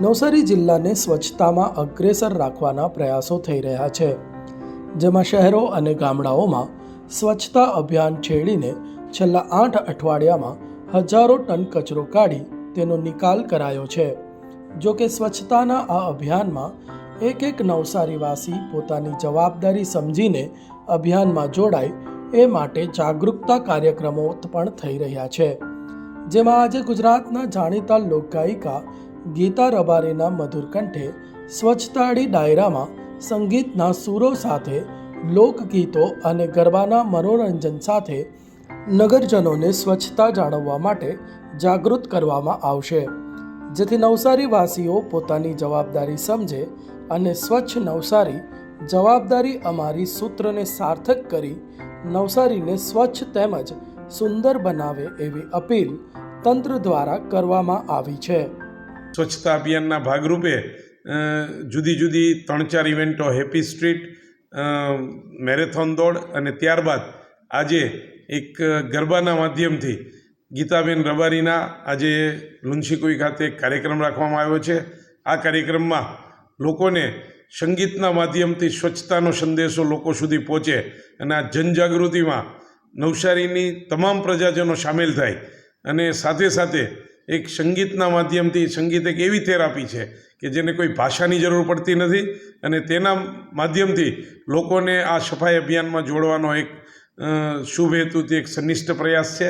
નવસારી જિલ્લાને સ્વચ્છતામાં અગ્રેસર રાખવાના પ્રયાસો થઈ રહ્યા છે. જેમાં શહેરો અને ગામડાઓમાં સ્વચ્છતા અભિયાન છેડીને છેલ્લા આઠ અઠવાડિયામાં હજારો ટન કચરો કાઢી તેનો નિકાલ કરાયો છે. જો કે સ્વચ્છતાના આ અભિયાનમાં એક એક નવસારીવાસી પોતાની જવાબદારી સમજીને અભિયાનમાં જોડાય એ માટે જાગૃતતા કાર્યક્રમો પણ થઈ રહ્યા છે. જેમાં આજે ગુજરાતના જાણીતા લોકગાયિકા ગીતા રબારીના મધુર કંઠે સ્વચ્છતાળી ડાયરામાં સંગીતના સૂરો સાથે, લોકગીતો અને ગરબાના મનોરંજન સાથે નગરજનોને સ્વચ્છતા જાળવવા માટે જાગૃત કરવામાં આવશે. જેથી નવસારીવાસીઓ પોતાની જવાબદારી સમજે અને સ્વચ્છ નવસારી જવાબદારી અમારી સૂત્રને સાર્થક કરી નવસારીને સ્વચ્છ તેમજ સુંદર બનાવે એવી અપીલ તંત્ર દ્વારા કરવામાં આવી છે. સ્વચ્છતા અભિયાનના ભાગરૂપે જુદી જુદી ત્રણ ચાર ઇવેન્ટો હેપી સ્ટ્રીટ મેરેથોન દોડ અને ત્યારબાદ આજે એક ગરબાના માધ્યમથી ગીતાબેન રબારીના આજે લુન્શીકુઈ ખાતે કાર્યક્રમ રાખવામાં આવ્યો છે. આ કાર્યક્રમમાં લોકોને સંગીતના માધ્યમથી સ્વચ્છતાનો સંદેશો લોકો સુધી પહોંચે અને આ જનજાગૃતિમાં નવસારીની તમામ પ્રજાજનો સામેલ થાય અને સાથે સાથે એક સંગીતના માધ્યમથી સંગીત એક એવી થેરાપી છે કે જેને કોઈ ભાષાની જરૂર પડતી નથી અને તેના માધ્યમથી લોકોને આ સફાઈ અભિયાનમાં જોડવાનો એક શુભ હેતુથી એક સંનિષ્ઠ પ્રયાસ છે.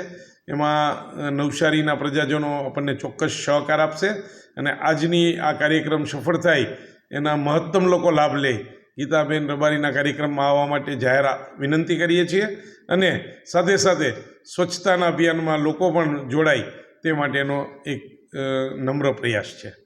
એમાં નવસારીના પ્રજાજનો આપણને ચોક્કસ સહકાર આપશે અને આજની આ કાર્યક્રમ સફળ થાય એના મહત્તમ લોકો લાભ લે. ગીતાબેન રબારીના કાર્યક્રમમાં આવવા માટે જાહેર વિનંતી કરીએ છીએ અને સાથે સાથે સ્વચ્છતાના અભિયાનમાં લોકો પણ જોડાય. તે માટેનો એક નમ્ર પ્રયાસ છે.